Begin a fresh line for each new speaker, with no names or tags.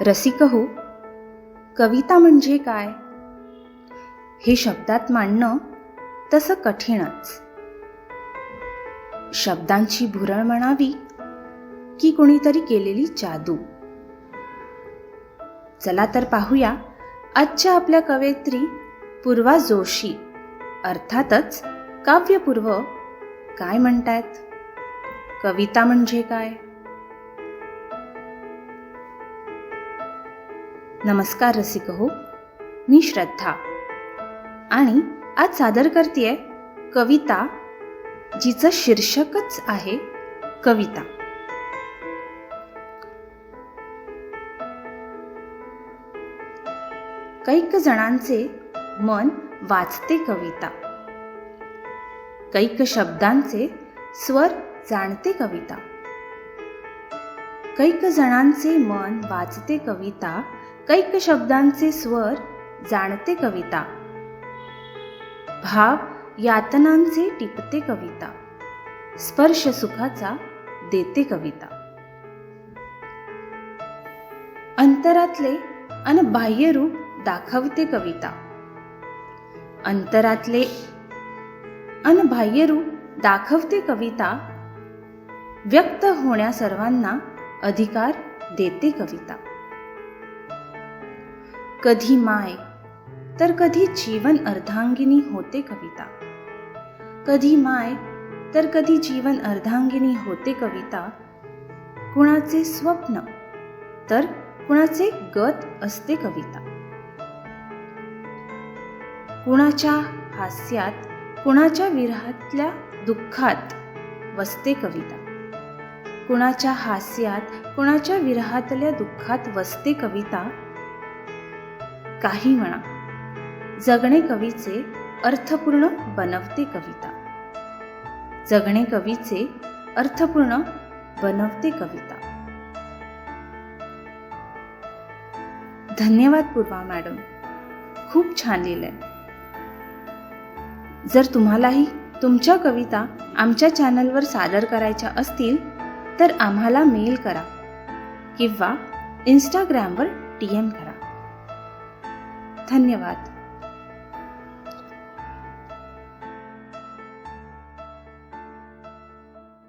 रसिक हो कविता म्हणजे काय? हे शब्दात मांडणं तसं कठीणच. शब्दांची भुरळ म्हणावी की कुणीतरी केलेली जादू. चला तर पाहूया आजच्या आपल्या कवयित्री पूर्वा जोशी. अर्थातच काव्यपूर्व काय म्हणतायत? कविता म्हणजे काय? नमस्कार रसिक हो मी श्रद्धा. आणि आज सादर करतेय कविता जिचं शीर्षकच आहे कविता. कैक जणांचे मन वाचते कविता. कैक शब्दांचे स्वर जाणते कविता. कैक जणांचे मन वाचते कविता कैक शब्दांचे स्वर जाणते कविता. भाव यातनांचे टिपते कविता. स्पर्श सुखाचा देते कविता. अंतरातले अन बाह्य रूप दाखवते कविता. अंतरातले अन बाह्य रूप दाखवते कविता व्यक्त होण्या सर्वांना अधिकार देते कविता. कधी माय तर कधी जीवन अर्धांगिनी होते कविता. कधी माय तर कधी जीवन अर्धांगिनी होते कविता. कुणाचे स्वप्न तर कुणाचे गत असते कविता. कुणाच्या हास्यात कुणाच्या विरहातल्या दुःखात वसते कविता. कुणाच्या हास्यात कुणाच्या विरहातल्या दुःखात वसते कविता? काही म्हणा. जगणे कवीचे अर्थपूर्ण बनवते कविता. जगणे कवीचे अर्थपूर्ण बनवते कविता. धन्यवाद पूर्वा मॅडम. खूप छान लिहिलंय. जर तुम्हालाही तुमच्या कविता आमच्या चॅनलवर सादर करायच्या असतील तर आम्हाला मेल करा किंवा इंस्टाग्रामवर टी एम करा. धन्यवाद.